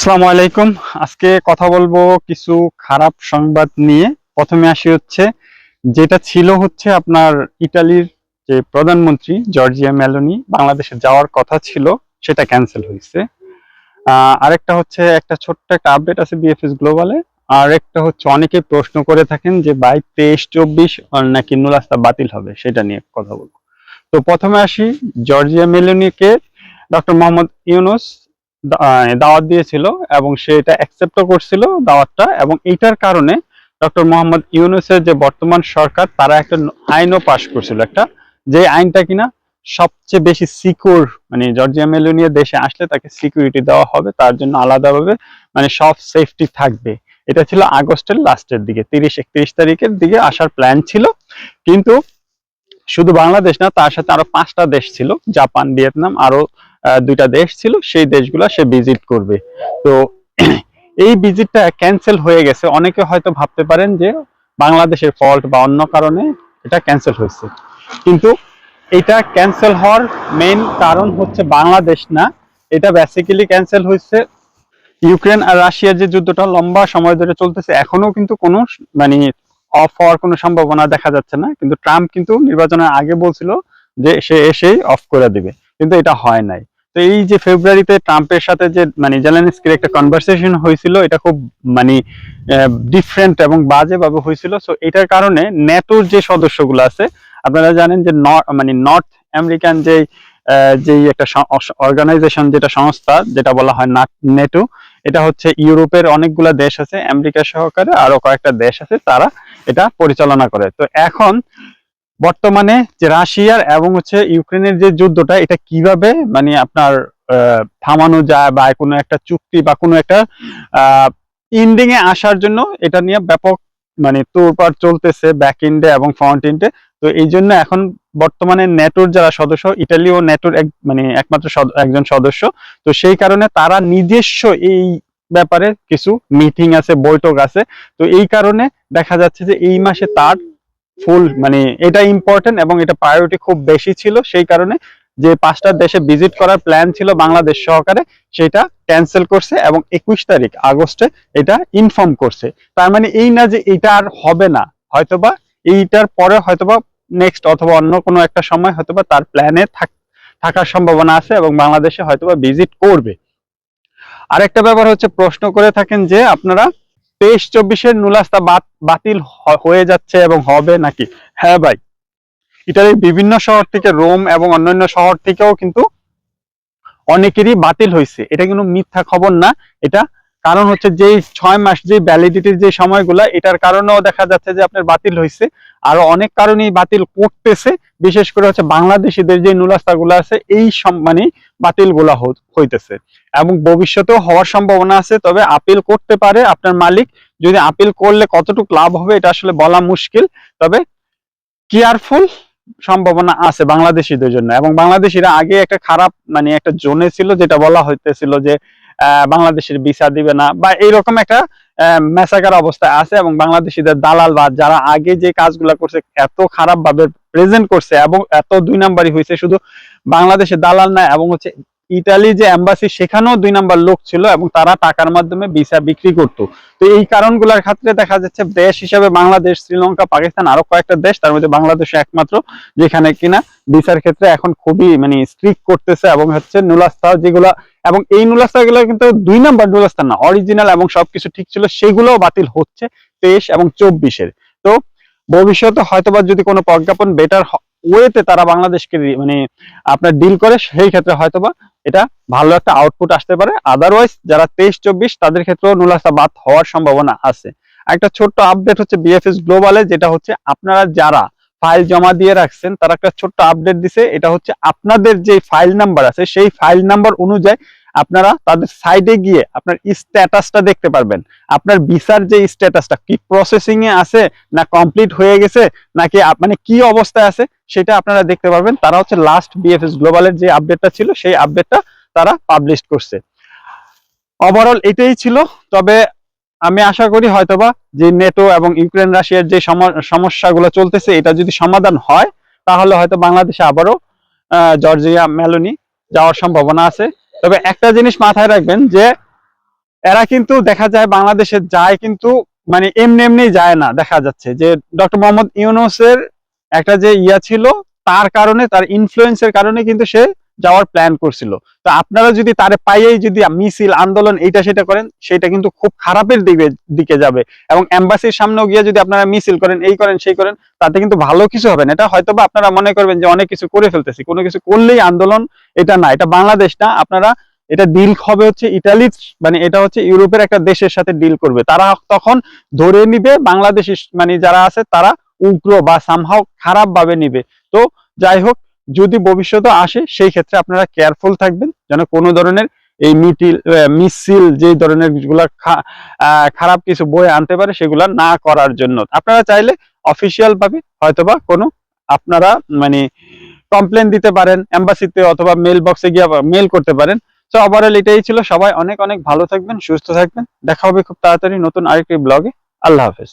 আসসালামু আলাইকুম। আজকে কথা বলব কিছু খারাপ সংবাদ নিয়ে। প্রথমে আসি হচ্ছে, যেটা ছিল হচ্ছে আপনার ইতালির যে প্রধানমন্ত্রী জর্জিয়া মেলোনি বাংলাদেশে যাওয়ার কথা ছিল, সেটা ক্যান্সেল হয়েছে। আরেকটা হচ্ছে একটা ছোট্ট একটা আপডেট আছে বিএফএস গ্লোবালে আর একটা হচ্ছে অনেকে প্রশ্ন করে থাকেন যে বাই তেইশ, চব্বিশ নাকি নুরাস্তা বাতিল হবে? সেটা নিয়ে কথা বলব। তো প্রথমে আসি, জর্জিয়া মেলোনিকে ডক্টর মোহাম্মদ ইউনুস দাওয়াত দিয়েছিল এবং সে এটা অ্যাকসেপ্টও করছিল দাওয়াতটা এবং এইটার কারণে ডক্টর মোহাম্মদ ইউনুসের যে বর্তমান সরকার, তারা একটা আইনও পাশ করছিল একটা। যে আইনটা কিনা সবচেয়ে বেশি সিকিউর মানে জর্জিয়া মেলোনিয়া দেশে আসলে তাকে সিকিউরিটি দেওয়া হবে, তার জন্য আলাদাভাবে মানে সব সেফটি থাকবে। এটা ছিল আগস্টের লাস্টের দিকে, তিরিশ একত্রিশ তারিখের দিকে আসার প্ল্যান ছিল। কিন্তু শুধু বাংলাদেশ না, তার সাথে আরও পাঁচটা দেশ ছিল, জাপান, ভিয়েতনাম, আরও দুইটা দেশ ছিল, সেই দেশগুলো সে ভিজিট করবে। তো এই ভিজিটটা ক্যান্সেল হয়ে গেছে। অনেকে হয়তো ভাবতে পারেন যে বাংলাদেশের ফল্ট বা অন্য কারণে এটা ক্যান্সেল হয়েছে। কিন্তু এটা ক্যান্সেল হওয়ার মেইন কারণ হচ্ছে বাংলাদেশ না। এটা বেসিক্যালি ক্যান্সেল হয়েছে ইউক্রেন আর রাশিয়ার যে যুদ্ধটা লম্বা সময় ধরে চলতেছে, এখনও কিন্তু কোনো মানে অফ হওয়ার কোনো সম্ভাবনা দেখা যাচ্ছে না। কিন্তু ট্রাম্প কিন্তু নির্বাচনের আগে বলছিল যে সে এসেই অফ করে দিবে। কিন্তু এটা হয় নাই। তো এই যে ফেব্রুয়ারিতে ট্রাম্পের সাথে যে মানে জেলেনস্কির একটা কনভারসেশন হয়েছিল, এটা খুব মানে ডিফারেন্ট এবং বাজেভাবে হয়েছিল। সো এটার কারণে ন্যাটোর যে সদস্যগুলো আছে, আপনারা জানেন যে মানে নর্থ আমেরিকান যে যেই একটা অর্গানাইজেশন যেটা সংস্থা, যেটা বলা হয় নেটো এটা হচ্ছে ইউরোপের অনেকগুলা দেশ আছে, আমেরিকা সহকারে আরও কয়েকটা দেশ আছে, তারা এটা পরিচালনা করে। তো এখন বর্তমানে যে রাশিয়ার এবং হচ্ছে ইউক্রেনের যে যুদ্ধটা, এটা কীভাবে মানে আপনার থামানো যায় বা কোনো একটা চুক্তি বা কোনো একটা ইন্ডিং এ আসার জন্য এটা নিয়ে ব্যাপক মানে তোড়পাড় চলতেছে ব্যাক ইন্ডে এবং ফ্রন্ট ইন্ডে তো এই জন্য এখন বর্তমানে নেটোর যারা সদস্য ইটালিও নেটোর এক মানে একমাত্র একজন সদস্য। তো সেই কারণে তারা নিজস্ব এই ব্যাপারে কিছু মিটিং আছে, বৈঠক আছে। তো এই কারণে দেখা যাচ্ছে যে এই মাসে তার ফুল মানে এটা ইম্পর্টেন্ট এবং এটা প্রায়োরিটি খুব বেশি ছিল, সেই কারণে যে পাঁচটা দেশে ভিজিট করার প্ল্যান ছিল বাংলাদেশ সহকারে, সেটা ক্যান্সেল করছে এবং একুশ তারিখ আগস্টে এটা ইনফর্ম করছে। তার মানে এই না যে এটা আর হবে না, হয়তোবা এইটার পরে হয়তোবা নেক্সট অথবা অন্য কোনো একটা সময় হয়তোবা তার প্ল্যানে থাকার সম্ভাবনা আছে এবং বাংলাদেশে হয়তোবা ভিজিট করবে। আরেকটা ব্যাপার হচ্ছে প্রশ্ন করে থাকেন যে আপনারা তেইশ চব্বিশের নুলাস্তা বাত- বাতিল হয়ে যাচ্ছে এবং হবে নাকি? হ্যাঁ ভাই। ইটালির বিভিন্ন শহর থেকে রোম এবং অন্যান্য শহর থেকেও কিন্তু অনেকেরই বাতিল হয়েছে এটা কিন্তু মিথ্যা খবর না। এটা কারণ হচ্ছে যে ছয় মাস যে ভ্যালিডিটির যে সময়গুলা, এটার কারণেও দেখা যাচ্ছে যে আপনার বাতিল হয়েছে আরও অনেক কারণেই বাতিল করতেছে, বিশেষ করে হচ্ছে বাংলাদেশিদের যে নুলাস্তাগুলো আছে, এই মানে বাতিলগুলা হইতেছে। এবং ভবিষ্যতেও হওয়ার সম্ভাবনা আছে, তবে আপিল করতে পারে আপনার মালিক। যদি আপিল করলে কতটুকু লাভ হবে, এটা আসলে বলা মুশকিল। তবে কেয়ারফুল সম্ভাবনা আছে বাংলাদেশিদের জন্য। এবং বাংলাদেশিরা আগে একটা খারাপ মানে একটা জোনে ছিল, যেটা বলা হইতেছিল যে বাংলাদেশের ভিসা দিবে না বা এইরকম একটা মেসাকার অবস্থা আছে এবং বাংলাদেশিদের দালাল বা যারা আগে যে কাজগুলা করছে এত খারাপ ভাবে প্রেজেন্ট করছে এবং এত দুই নাম্বারই হয়েছে শুধু বাংলাদেশের দালাল না, এবং হচ্ছে ইটালি যে এম্বাসি, সেখানেও দুই নাম্বার লোক ছিল এবং তারা টাকার মাধ্যমে ভিসা বিক্রি করতো। তো এই কারণগুলোর ক্ষেত্রে দেখা যাচ্ছে দেশ হিসাবে বাংলাদেশ, শ্রীলঙ্কা, পাকিস্তান আরও কয়েকটা দেশ, তার মধ্যে বাংলাদেশ একমাত্র, যেখানে কিনা ভিসার ক্ষেত্রে এখন খুবই মানে স্ট্রিক্ট করতেছে এবং হচ্ছে নুলাস্তা যেগুলা এবং এই নুলাস্তা গুলো কিন্তু দুই নাম্বার নুলাস্তা না অরিজিনাল এবং সবকিছু ঠিক ছিল, সেগুলোও বাতিল হচ্ছে তেইশ এবং চব্বিশের। তো ভবিষ্যতে হয়তোবা যদি কোনো প্রজ্ঞাপন বেটার ওয়েতে তারা বাংলাদেশকে মানে আপনার ডিল করে, সেই ক্ষেত্রে হয়তোবা এটা ভালো একটা আউটপুট আসতে পারে। আদারওয়াইজ যারা তেইশ, চব্বিশ, তাদের ক্ষেত্রেও নুলাসা বাদ হওয়ার সম্ভাবনা আছে। একটা ছোট্ট আপডেট হচ্ছে বিএফএস গ্লোবালে যেটা হচ্ছে আপনারা যারা ফাইল জমা দিয়ে রাখছেন, তারা একটা ছোট্ট আপডেট দিছে। এটা হচ্ছে আপনাদের যে ফাইল নাম্বার আছে, সেই ফাইল নাম্বার অনুযায়ী আপনারা তাদের সাইডে গিয়ে আপনার স্ট্যাটাসটা দেখতে পারবেন। আপনার ভিসার যে স্ট্যাটাসটা কি প্রসেসিং এ আছে না কমপ্লিট হয়ে গেছে, নাকি মানে কি অবস্থায় আছে, সেটা আপনারা দেখতে পারবেন। তারা হচ্ছে লাস্ট বিএফএস গ্লোবালের যে আপডেটটা ছিল, সেই আপডেটটা তারা পাবলিশ করছে। ওভারঅল এটাই ছিল, তবে আমি আশা করি হয়তোবা যে নেটো এবং ইউক্রেন রাশিয়ার যে সম- সমস্যাগুলো চলতেছে, এটা যদি সমাধান হয়, তাহলে হয়তো বাংলাদেশে আবারও জর্জিয়া মেলোনি যাওয়ার সম্ভাবনা আছে। তবে একটা জিনিস মাথায় রাখবেন যে এরা কিন্তু দেখা যায় বাংলাদেশে যায় কিন্তু মানে এমনি এমনি যায় না, দেখা যাচ্ছে যে ডক্টর মোহাম্মদ ইউনুসের একটা যে ইয়া ছিল, তার কারণে, তার ইনফ্লুয়েন্সের কারণে কিন্তু সে যাওয়ার প্ল্যান করছিল। তো আপনারা যদি তারে পাইয়েই যদি মিছিল, আন্দোলন এইটা সেটা করেন সেটা কিন্তু খুব খারাপের দিকে দিকে যাবে। এবং এম্বাসির সামনেও গিয়ে যদি আপনারা মিছিল করেন, এই করেন, সেই করেন, তাতে কিন্তু ভালো কিছু হবে না। এটা হয়তো বা আপনারা মনে করবেন যে অনেক কিছু করে ফেলতেছি। কোনো কিছু করলেই আন্দোলন এটা না, এটা বাংলাদেশ না। আপনারা এটা ডিল হবে হচ্ছে ইটালি মানে এটা হচ্ছে ইউরোপের একটা দেশের সাথে ডিল করবে। তারা তখন ধরে নিবে বাংলাদেশি মানে যারা আছে, তারা উগ্র বা সামহাও খারাপ ভাবে নিবে। তো যাই হোক যদি ভবিষ্যতে আসে সেই ক্ষেত্রে আপনারা কেয়ারফুল থাকবেন যেন কোনো ধরনের এই মিটিল মিছিল যে ধরনের আহ, খারাপ কিছু বই আনতে পারে সেগুলা না করার জন্য। আপনারা চাইলে অফিসিয়াল ভাবে হয়তোবা কোনো আপনারা মানে কমপ্লেন দিতে পারেন এম্বাসিতে অথবা মেল বক্সে গিয়ে মেল করতে পারেন। তো ওভারঅল এটাই ছিল। সবাই অনেক অনেক ভালো থাকবেন সুস্থ থাকবেন। দেখা হবে খুব তাড়াতাড়ি নতুন আরেকটি ব্লগে আল্লাহ হাফেজ।